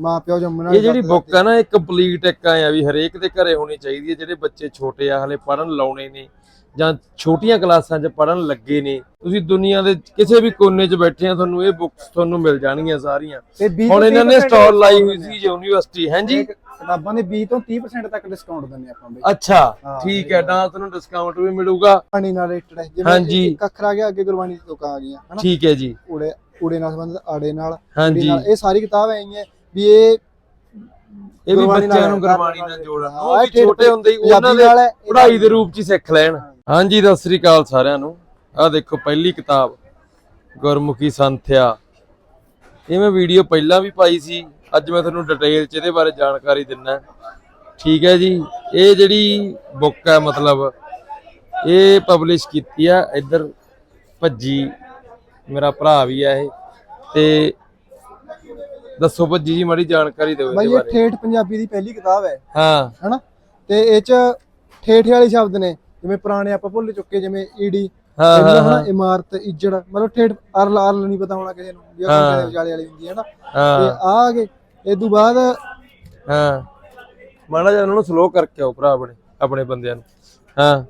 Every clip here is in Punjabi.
ਮਾਂ ਪਿਓ ਜੰਮਣ ਇਹ ਜਿਹੜੀ ਬੁੱਕ ਆ ਨਾ ਇਹ ਕੰਪਲੀਟ ਇੱਕ ਆ ਵੀ ਹਰੇਕ ਦੇ ਘਰੇ ਹੋਣੀ ਚਾਹੀਦੀ ਹੈ ਜਿਹੜੇ ਬੱਚੇ ਛੋਟੇ ਆ ਹਲੇ ਪੜਨ ਲਾਉਣੇ ਨੇ ਜਾਂ ਛੋਟੀਆਂ ਕਲਾਸਾਂ 'ਚ ਪੜਨ ਲੱਗੇ ਨੇ। ਤੁਸੀਂ ਦੁਨੀਆ ਦੇ ਕਿਸੇ ਵੀ ਕੋਨੇ 'ਚ ਬੈਠੇ ਆ ਤੁਹਾਨੂੰ ਇਹ ਬੁੱਕਸ ਤੁਹਾਨੂੰ ਮਿਲ ਜਾਣਗੀਆਂ ਸਾਰੀਆਂ। ਤੇ 20 ਹੁਣ ਇਹਨਾਂ ਨੇ 30% ਸਟਾਲ ਲਾਈ ਹੋਈ ਸੀ ਯੂਨੀਵਰਸਿਟੀ ਹਾਂਜੀ? ਕਿਤਾਬਾਂ ਦੇ 20 ਤੋਂ 30% ਤੱਕ ਡਿਸਕਾਊਂਟ ਦਿੰਦੇ ਆਪਾਂ ਬਈ ਅੱਛਾ ਹਾਂ, ਠੀਕ ਹੈ ਤਾਂ ਤੁਹਾਨੂੰ ਡਿਸਕਾਊਂਟ ਵੀ ਮਿਲੂਗਾ। ਗੁਰਬਾਣੀ ਨਾਲ ਰਿਲੇਟਡ ਹੈ ਹਾਂਜੀ। ਇੱਕ ਅੱਖਰ ਆ ਗਿਆ ਅੱਗੇ ਗੁਰਬਾਣੀ ਦੀ ਤੁਕਾਂ ਆ ਗਈਆਂ ਹਨਾ? ਠੀਕ ਹੈ ਜੀ। ਊੜੇ ਊੜੇ ਨਾਲ ਸੰਬੰਧਿਤ ਆੜੇ ਨਾਲ ਇਹ ਸਾਰੀ ਕਿਤਾਬ ਐਂ ਹੈ ਵੀ ਇਹ ਇਹ ਵੀ ਗੁਰਬਾਣੀ ਬੱਚਿਆਂ ਨੂੰ ਗੁਰਬਾਣੀ ਨਾਲ ਜੋੜਨ। ਹਾਂ, ਉਹ ਵੀ ਇਹ ਠੇਠ ਛੋਟੇ ਹੁੰਦੇ ਹੀ ਪੰਜਾਬੀ ਉਹਨਾਂ ਦੇ ਨਾਲ ਹੈ, ਇਹ ਪੜ੍ਹਾਈ ਦੇ ਰੂਪ 'ਚ ਹੀ ਸਿੱਖ ਲੈਣ। ਹਾਂਜੀ ਸਤਿ ਸ੍ਰੀ ਅਕਾਲ ਸਾਰਿਆਂ ਨੂੰ। ਆਹ ਦੇਖੋ ਪਹਿਲੀ ਕਿਤਾਬ ਗੁਰਮੁਖੀ ਸੰਥਿਆ। ਇਹ ਮੈਂ ਵੀਡੀਓ ਪਹਿਲਾਂ ਵੀ ਪਾਈ ਸੀ ਅੱਜ ਮੈਂ ਤੁਹਾਨੂੰ ਡਿਟੇਲ 'ਚ ਇਹਦੇ ਬਾਰੇ ਜਾਣਕਾਰੀ ਦਿੰਨਾ। ਠੀਕ ਹੈ ਜੀ ਇਹ ਜਿਹੜੀ ਬੁੱਕ ਹੈ ਮਤਲਬ ਇਹ ਪਬਲਿਸ਼ ਕੀਤੀ ਆ ਇੱਧਰ ਭੱਜੀ ਮੇਰਾ ਭਰਾ ਵੀ ਆ ਇਹ। ਤੇ ਦੱਸੋ ਭੱਜੀ ਜੀ ਮਾੜੀ ਜਾਣਕਾਰੀ ਦਿਓ ਬਾਈ ਇਹ ਠੇਠ ਪੰਜਾਬੀ ਦੀ ਪਹਿਲੀ ਕਿਤਾਬ ਹੈ। ਹਾਂ। ਹਨਾ? ਤੇ ਇਹ ਚ ਠੇਠੇ ਵਾਲੇ ਸ਼ਬਦ ਨੇ ਜਿਵੇਂ ਪੁਰਾਣੇ ਆਪਾਂ ਭੁੱਲ ਚੁੱਕੇ ਜਿਵੇਂ ਈਡੀ ਹਾਂ, ਇਮਾਰਤ ਇੱਜੜ ਮਤਲਬ ਠੇਠ ਅਰਲ ਅਰਲ ਨਹੀਂ ਪਤਾ ਹੋਣਾ ਕਿਸੇ ਨੂੰ ਜੇ। ਆਪਾਂ ਵਿਚਾਲੇ ਵਾਲੀ ਹੁੰਦੀ ਹੈ ਨਾ। ਤੇ ਆ ਆ ਗਏ। ਇਹ ਤੋਂ ਬਾਅਦ ਹਾਂ। ਮਾੜਾ ਜਿਹਾ ਉਹਨਾਂ ਨੂੰ ਸਲੋ ਕਰਕੇ ਆਓ ਭਰਾ ਆਪਣੇ ਆਪਣੇ ਬੰਦਿਆਂ ਨੂੰ। ਹਾਂ।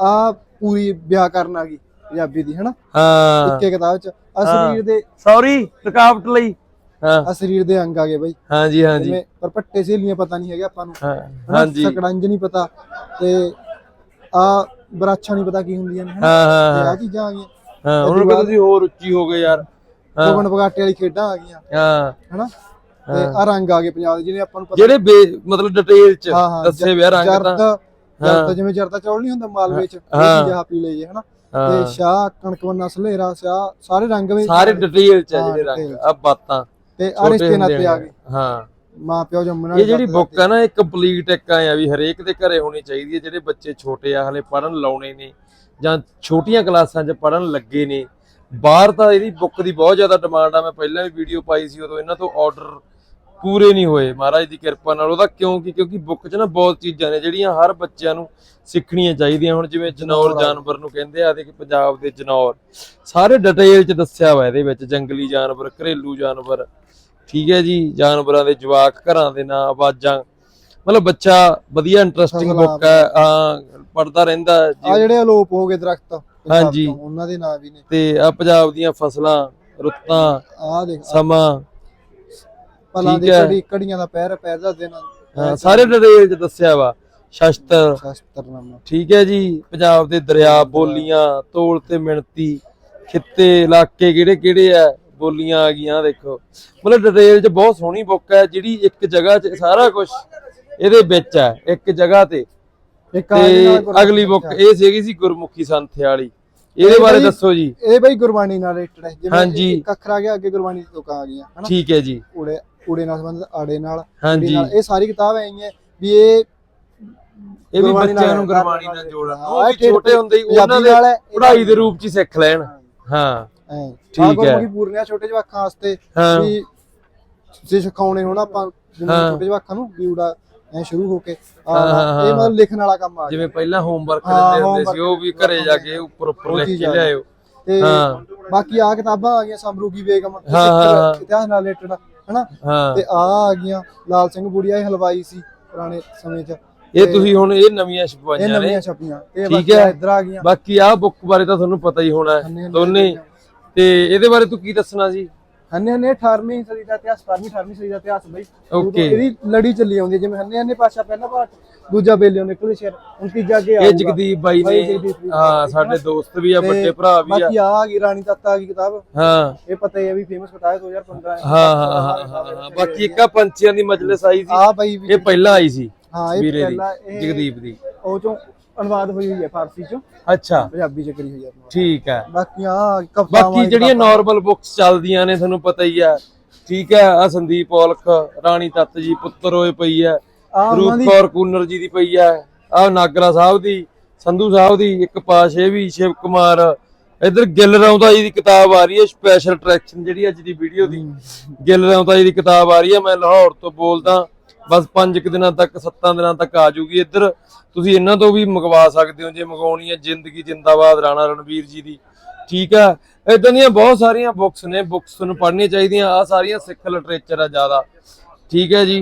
ਆ ਪੂਰੀ ਵਿਆਕਰਨ ਆ ਗਈ ਪੰਜਾਬੀ ਦੀ ਹਨਾ? ਹਾਂ। ਇੱਕੇ ਕਿਤਾਬ ਚ। ਆ ਸਰੀਰ ਦੇ ਸੌਰੀ ਰੁਕਾਵਟ ਲਈ। ਹਾਂ। ਆ ਸਰੀਰ ਦੇ ਅੰਗ ਆ ਗਏ ਬਾਈ। ਹਾਂਜੀ ਹਾਂਜੀ। ਪਰ ਪੱਟੇ ਸਹੇਲੀਆਂ ਪਤਾ ਨਹੀਂ ਹੈਗਾ ਆਪਾਂ ਨੂੰ। ਹਾਂਜੀ। ਸਕੜੰਜ ਨਹੀਂ ਪਤਾ ਤੇ ਆ ਬਰਾਛਾ ਨਹੀਂ ਪਤਾ ਕੀ ਹੁੰਦੀਆਂ ਨੇ ਹਾਂ ਹਾਂ ਆ ਚੀਜ਼ਾਂ ਆ ਗਈਆਂ। ਹਾਂ ਉਹਨਾਂ ਨੂੰ ਕਹਿੰਦੇ ਤੁਸੀਂ ਹੋਰ ਉੱਚੀ ਹੋ ਗਏ ਯਾਰ। ਹਾਂ। ਗੋਬਨ ਪਗਾਟੇ ਵਾਲੀ ਖੇਡਾਂ ਆ ਗਈਆਂ ਹਾਂ। ਹਨਾ? ਤੇ ਆ ਰੰਗ ਆ ਗਏ ਪੰਜਾਬ ਦੇ ਜਿਹਨੇ ਆਪਾਂ ਨੂੰ ਪਤਾ ਜਿਹੜੇ ਬੇ- ਮਤਲਬ ਡਿਟੇਲ ਚ ਦੱਸੇ ਵਿਆ ਰੰਗ ਤਾਂ। ਜਰਦ ਜਿਵੇਂ ਜਰਦਾ ਚੌਲ ਨਹੀਂ ਹੁੰਦਾ ਮਾਲਵੇ ਚ ਉਹ ਹਾਂ। ਚੀਜ਼ਾਂ ਪੀਲੇ ਜੇ ਹਨਾ? ਤੇ ਸ਼ਾਹ ਕਣਕਵੰਨਾ ਸਲੇਰਾ ਸ਼ਾਹ ਸਾਰੇ ਰੰਗ ਵੀ ਸਾਰੇ ਡਿਟੇਲ ਚ ਜਿਹੜੇ ਰੰਗ ਆ ਬਾਤਾਂ। ਤੇ ਆ ਰਿਸ਼ਤੇ ਨਾਤੇ ਆ ਗਏ। ਹਾਂ। ਮਾਂ ਪਿਓ ਜੰਮਣ ਇਹ ਜਿਹੜੀ ਬੁੱਕ ਆ ਨਾ ਇਹ ਕੰਪਲੀਟ ਇੱਕ ਆ ਵੀ ਹਰੇਕ ਦੇ ਘਰੇ ਹੋਣੀ ਚਾਹੀਦੀ ਹੈ ਜਿਹੜੇ ਬੱਚੇ ਛੋਟੇ ਆ ਹਲੇ ਪੜਨ ਲਾਉਣੇ ਨੇ ਜਾਂ ਛੋਟੀਆਂ ਕਲਾਸਾਂ 'ਚ ਪੜਨ ਲੱਗੇ ਨੇ। ਬਾਹਰ ਤਾਂ ਇਹਦੀ ਬੁੱਕ ਦੀ ਬਹੁਤ ਜ਼ਿਆਦਾ ਡਿਮਾਂਡ ਆ। ਮੈਂ ਪਹਿਲਾਂ ਵੀ ਵੀਡੀਓ ਪਾਈ ਸੀ ਉਦੋਂ ਇਹਨਾਂ ਤੋਂ ਆਰਡਰ ਪੂਰੇ ਨਹੀਂ ਹੋਏ। ਮਹਾਰਾਜ ਦੀ ਕਿਰਪਾ ਨਾਲ ਉਹਦਾ ਕਿਉਂਕਿ ਕਿਉਂਕਿ ਬੁੱਕ 'ਚ ਨਾ ਬਹੁਤ ਚੀਜ਼ਾਂ ਨੇ ਜਿਹੜੀਆਂ ਹਰ ਬੱਚਿਆਂ ਨੂੰ ਸਿੱਖਣੀਆਂ ਚਾਹੀਦੀਆਂ। ਹੁਣ ਜਿਵੇਂ ਜਨੌਰ ਜਾਨਵਰ ਨੂੰ ਕਹਿੰਦੇ ਆ ਤੇ ਕਿ ਪੰਜਾਬ ਦੇ ਜਨੌਰ। ਸਾਰੇ ਡਿਟੇਲ 'ਚ ਦੱਸਿਆ ਹੋਇਆ ਇਹਦੇ ਵਿੱਚ ਜੰਗਲੀ ਜਾਨਵਰ ਘਰੇਲੂ ਜਾਨਵਰ। ਠੀਕ ਹੈ ਜੀ ਜਾਨਵਰਾਂ ਦੇ ਜਵਾਕ ਘਰਾਂ ਦੇ ਨਾਂ ਆਵਾਜ਼ਾਂ। ਮਤਲਬ ਬੱਚਾ ਵਧੀਆ ਇੰਟਰਸਟਿੰਗ ਬੁੱਕ ਹੈ। ਹਾਂ ਪੜਦਾ ਰਹਿੰਦਾ ਆ ਜਿਹੜੇ ਅਲੋਪ ਹੋ ਗਏ ਦਰਖਤ ਹਾਂਜੀ। ਉਹਨਾਂ ਦੇ ਨਾਂ ਵੀ ਨੇ। ਤੇ ਆ ਪੰਜਾਬ ਦੀਆਂ ਫਸਲਾਂ ਰੁੱਤਾਂ ਆ ਦੇਖ ਸਮਾਂ ਪਲਾਂ ਠੀਕ ਦੀ ਹੈ। ਕੜੀ ਕੜੀਆਂ ਦਾ ਪੈਰ ਪੈਰ ਦਾ ਦਿਨ ਹਾਂ, ਸਾਰੇ ਡਿਟੇਲ ਚ ਦੱਸਿਆ ਵਾ ਸ਼ਸਤਰ। ਸ਼ਾਸਤਰਨਾਮਾ। ਠੀਕ ਹੈ ਜੀ ਪੰਜਾਬ ਦੇ ਦਰਿਆ ਬੋਲੀਆਂ ਤੋਲ ਤੇ ਮਿਣਤੀ ਖਿੱਤੇ ਇਲਾਕੇ ਕਿਹੜੇ ਕਿਹੜੇ ਆ ਬੋਲੀਆਂ ਆ ਗਈਆਂ ਦੇਖੋ। ਮਤਲਬ ਡਿਟੇਲ ਚ ਬਹੁਤ ਸੋਹਣੀ ਬੁੱਕ ਹੈ ਜਿਹੜੀ ਇੱਕ ਜਗ੍ਹਾ 'ਚ ਸਾਰਾ ਕੁਝ ਇਹਦੇ ਵਿੱਚ ਹੈ ਇੱਕ ਜਗ੍ਹਾ ਤੇ। ਇੱਕ ਆ ਇਹਦੇ ਨਾਲ ਤੇ ਗੁਰਬਾਣੀ ਅਗਲੀ ਬੁੱਕ। ਇਹ ਸੀਗੀ ਸੀ ਗੁਰਮੁਖੀ ਸੰਥਿਆ ਵਾਲੀ ਇਹਦੇ ਇਹ ਬਾਰੇ ਦੱਸੋ ਜੀ। ਇਹ ਬਈ ਗੁਰਬਾਣੀ ਨਾਲ ਰਿਲੇਟਡ ਹੈ ਜਿਵੇਂ ਹਾਂਜੀ। ਇੱਕ ਅੱਖਰ ਆ ਗਿਆ ਅੱਗੇ ਗੁਰਬਾਣੀ ਦੀ ਤੁਕਾਂ ਆ ਗਈਆਂ ਹਨਾ? ਠੀਕ ਹੈ ਜੀ। ਊੜੇ ਊੜੇ ਨਾਲ ਸੰਬੰਧਿਤ ਆੜੇ ਨਾਲ ਹਾਂਜੀ। ਇਹ ਸਾਰੀ ਕਿਤਾਬ ਐਂ ਹੈ ਵੀ ਇਹ ਇਹ ਵੀ ਬੱਚਿਆਂ ਨੂੰ ਗੁਰਬਾਣੀ ਨਾਲ ਜੋੜਨ ਉਹ ਵੀ ਛੋਟੇ ਹੁੰਦੇ ਹੀ ਉਹਨਾਂ ਦੇ ਪੜ੍ਹਾਈ ਦੇ ਰੂਪ 'ਚ ਹੀ ਸਿੱਖ ਲੈਣ। ਹਾਂ। ਠੀਕ ਹੈ। ਗੁਰਮੁਖੀ ਪੂਰਨਿਆ ਛੋਟੇ ਜਵਾਕਾਂ ਵਾਸਤੇ ਵੀ ਜੇ ਸਿਖਾਉਣੇ ਹੋਣ ਆਪਾਂ ਜਿਵੇਂ। ਛੋਟੇ ਜਵਾਕਾਂ ਨੂੰ ਵੀ ਊੜਾ ਐ ਸ਼ੁਰੂ ਹੋ ਕੇ ਇਹ ਮਤਲਬ ਲਿਖਣ ਵਾਲਾ ਕੰਮ ਆ ਜਿਵੇਂ ਪਹਿਲਾਂ ਹੋਮਵਰਕ ਦਿੰਦੇ ਹੁੰਦੇ ਸੀ ਉਹ ਵੀ ਘਰੇ ਜਾ ਕੇ ਉੱਪਰ ਉੱਪਰ ਲਿਖ ਕੇ ਲਿਆਇਓ। ਤੇ। ਬਾਕੀ ਆ ਕਿਤਾਬਾਂ ਆ ਗਈਆਂ ਸਮਰੂਗੀ ਬੇਗਮ। ਇਤਿਹਾਸ ਨਾਲ ਰਿਲੇਟਡ ਹਨਾ? ਹਾਂ। ਤੇ ਆ ਆ ਗਈਆਂ। ਲਾਲ ਸਿੰਘ ਬੁੜੀਆ ਇਹ ਹਲਵਾਈ ਸੀ ਪੁਰਾਣੇ ਸਮੇਂ 'ਚ। ਇਹ ਤੁਸੀਂ ਹੁਣ ਇਹ ਨਵੀਆਂ ਇਹ ਛਪਾਈਆਂ ਨੇ। ਨਵੀਆਂ ਛਪੀਆਂ ਤੇ ਠੀਕ ਬਾਕੀ ਹੈ। ਇੱਧਰ ਆ ਗਈਆਂ। ਬਾਕੀ ਆਹ ਬੁੱਕ ਬਾਰੇ ਤਾਂ ਤੁਹਾਨੂੰ ਪਤਾ ਹੀ ਹੋਣਾ ਹੈ, ਦੋਨੇ। ਤੇ ਇਹਦੇ ਬਾਰੇ ਤੂੰ ਕੀ ਦੱਸਣਾ ਜੀ? ਹੰਨੇ ਹੰਨੇ 18ਵੀਂ ਸਦੀ ਦਾ ਇਤਿਹਾਸ 12ਵੀਂ 18ਵੀਂ ਸਦੀ ਦਾ ਇਤਿਹਾਸ ਬਈ। Okay. ਇਹਦੀ ਲੜੀ ਚੱਲੀ ਆਉਂਦੀ ਹੈ, ਜਿਵੇਂ ਹੰਨੇ ਹੰਨੇ ਪਾਸ਼ਾ ਪਹਿਲਾ ਪਾਠ ਦੂਜਾ ਬੇਲਿਓ ਨਿਕਲੇ ਸ਼ੇਰ ਹੁਣ ਤੀਜਾ ਅੱਗੇ ਇਹ ਆਊਗਾ। ਜਗਦੀਪ ਬਾਈ ਬਾਈ ਨੇ ਜਗਦੀਪ ਜੀ ਹਾਂ ਸਾਡੇ? ਦੋਸਤ ਵੀ ਆ ਤੇ ਵੱਡੇ ਭਰਾ ਵੀ ਆ। ਬਾਕੀ ਆ ਗਈ ਰਾਣੀ ਤੱਤਾ ਆ ਗਈ ਕਿਤਾਬ। ਹਾਂ। ਇਹ ਪਤਾ ਹੀ ਹੈ ਵੀ ਫੇਮਸ ਕਿਤਾਬ ਹੈ 2015 ਹਾਂ ਹਾਂ ਹਾਂ, ਹਾਂ ਹਾਂ ਬਾਕੀ ਇੱਕਾ ਪੰਛੀਆਂ ਦੀ ਮਜਲਿਸ ਆਈ ਸੀ। ਆ ਬਈ ਵੀ ਇਹ ਪਹਿਲਾਂ ਆਈ ਸੀ ਹਾਂ ਇਹ ਵੀਰੇ ਦੀ ਪਹਿਲਾਂ ਇਹ ਜਗਦੀਪ ਦੀ। ਉਹ ਚੋਂ ਅਨੁਵਾਦ ਹੋਈ ਹੋਈ ਹੈ ਫਾਰਸੀ ਚੋਂ। ਅੱਛਾ। ਪੰਜਾਬੀ ਚ ਕਰੀ ਹੋਈ ਹੈ ਅਨੁਵਾਦ। ਠੀਕ ਹੈ। ਬਾਕੀ ਆ ਕਵਿਤਾਵਾਂ ਬਾਕੀ ਜਿਹੜੀਆਂ ਨਾਰਮਲ ਬੁੱਕਸ ਚੱਲਦੀਆਂ ਨੇ ਤੁਹਾਨੂੰ ਪਤਾ ਹੀ ਆ ਠੀਕ ਹੈ ਆ ਸੰਦੀਪ ਔਲਖ ਰਾਣੀ ਤੱਤ ਜੀ ਪੁੱਤਰ ਹੋਏ ਪਈ ਆ ਆ ਉਹਨਾਂ ਰੂਪ ਦੀ ਕੌਰ ਕੂਨਰ ਜੀ ਦੀ ਪਈ ਆ ਆ ਨਾਗਰਾ ਸਾਹਿਬ ਦੀ ਸੰਧੂ ਸਾਹਿਬ ਦੀ ਇੱਕ ਪਾਸ਼ੇ ਵੀ ਸ਼ਿਵ ਕੁਮਾਰ। ਇਧਰ ਗਿੱਲ ਰੌਂਦਾ ਜੀ ਦੀ ਕਿਤਾਬ ਆ ਰਹੀ ਹੈ ਸਪੈਸ਼ਲ ਅਟਰੈਕਸ਼ਨ ਜਿਹੜੀ ਅੱਜ ਦੀ ਵੀਡੀਓ ਦੀ। ਗਿੱਲ ਰੌਂਦਾ ਜੀ ਦੀ ਕਿਤਾਬ ਆ ਰਹੀ ਹੈ ਮੈਂ ਲਾਹੌਰ ਤੋਂ ਬੋਲਦਾ। ਬਸ 5 ਕੁ ਦਿਨਾਂ ਤੱਕ 7 ਦਿਨਾਂ ਤੱਕ ਆ ਜੂਗੀ। ਇੱਧਰ ਤੁਸੀਂ ਇਹਨਾਂ ਤੋਂ ਵੀ ਮੰਗਵਾ ਸਕਦੇ ਹੋ ਜੇ ਮੰਗਵਾਉਣੀ ਹੈ ਜ਼ਿੰਦਗੀ ਜਿੰਦਾਬਾਦ ਰਾਣਾ ਰਣਵੀਰ ਜੀ ਦੀ। ਠੀਕ ਆ ਇਦਾਂ ਦੀਆਂ ਬਹੁਤ ਸਾਰੀਆਂ ਬੁੱਕਸ ਨੇ ਬੁੱਕਸ ਤੁਹਾਨੂੰ ਪੜ੍ਹਨੀਆਂ ਚਾਹੀਦੀਆਂ। ਆ ਸਾਰੀਆਂ ਸਿੱਖ ਲਿਟਰੇਚਰ ਆ ਜ਼ਿਆਦਾ। ਠੀਕ ਹੈ ਜੀ?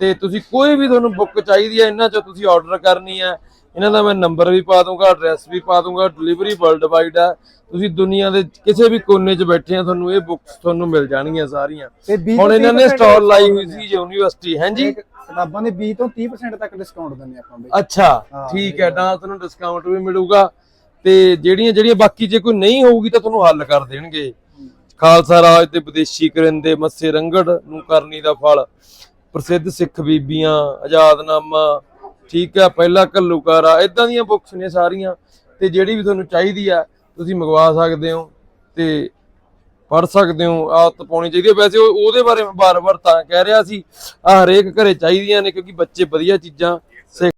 ਤੇ ਤੁਸੀਂ ਕੋਈ ਵੀ ਤੁਹਾਨੂੰ ਬੁੱਕ ਚਾਹੀਦੀ ਹੈ ਇਹਨਾਂ ਚੋਂ ਤੁਸੀਂ ਆਰਡਰ ਕਰਨੀ ਹੈ। ਇਹਨਾਂ ਦਾ ਮੈਂ ਨੰਬਰ ਵੀ ਪਾ ਦੂੰਗਾ ਐਡਰੈਸ ਵੀ ਪਾ ਦੂੰਗਾ ਡਿਲੀਵਰੀ ਵਰਲਡ ਵਾਈਡ ਹੈ ਤੁਸੀਂ ਦੁਨੀਆ ਦੇ ਕਿਸੇ ਵੀ ਕੋਨੇ 'ਚ ਬੈਠੇ ਆ ਤੁਹਾਨੂੰ ਇਹ ਬੁੱਕਸ ਤੁਹਾਨੂੰ ਮਿਲ ਜਾਣਗੀਆਂ ਸਾਰੀਆਂ। ਤੇ 20 ਹੁਣ ਇਹਨਾਂ ਨੇ 30% ਸਟਾਲ ਲਾਈ ਹੋਈ ਸੀ ਯੂਨੀਵਰਸਿਟੀ ਹਾਂਜੀ ਕਿਤਾਬਾਂ ਦੇ 20 ਤੋਂ 30% ਤੱਕ ਡਿਸਕਾਊਂਟ ਦਿੰਦੇ ਆਪਾਂ ਬਈ। ਅੱਛਾ ਠੀਕ ਹੈ ਤਾਂ ਤੁਹਾਨੂੰ ਡਿਸਕਾਊਂਟ ਵੀ ਮਿਲੂਗਾ। ਤੇ ਜਿਹੜੀਆਂ ਜਿਹੜੀਆਂ ਬਾਕੀ ਜੇ ਕੋਈ ਨਹੀਂ ਹੋਊਗੀ ਤਾਂ ਤੁਹਾਨੂੰ ਹੱਲ ਕਰ ਦੇਣਗੇ। ਖਾਲਸਾ ਰਾਜ ਤੇ ਵਿਦੇਸ਼ੀ ਕਰਿੰਦੇ ਮੱਸੇ ਰੰਗੜ ਨੂੰ ਕਰਨੀ ਦਾ ਫਲ। ਪ੍ਰਸਿੱਧ ਸਿੱਖ ਬੀਬੀਆਂ ਆਜ਼ਾਦਨਾਮਾ ਠੀਕ ਹੈ ਪਹਿਲਾ ਘੱਲੂਕਾਰਾ ਇਦਾਂ ਦੀਆਂ ਬੁੱਕਸ ਨੇ ਸਾਰੀਆਂ। ਤੇ ਜਿਹੜੀ ਵੀ ਤੁਹਾਨੂੰ ਚਾਹੀਦੀ ਆ ਤੁਸੀਂ ਮੰਗਵਾ ਸਕਦੇ ਹੋ। ਤੇ ਪੜ ਸਕਦੇ ਹੋ, ਆਦਤ ਪਾਉਣੀ ਚਾਹੀਦੀ ਹੈ। ਵੈਸੇ ਉਹਦੇ ਬਾਰੇ ਮੈਂ ਬਾਰ-ਬਾਰ ਤਾਂ ਕਹਿ ਰਿਹਾ ਸੀ ਆ ਹਰੇਕ ਘਰੇ ਚਾਹੀਦੀਆਂ ਨੇ ਕਿਉਂਕਿ ਬੱਚੇ ਵਧੀਆ ਚੀਜ਼ਾਂ ਸਿੱਖ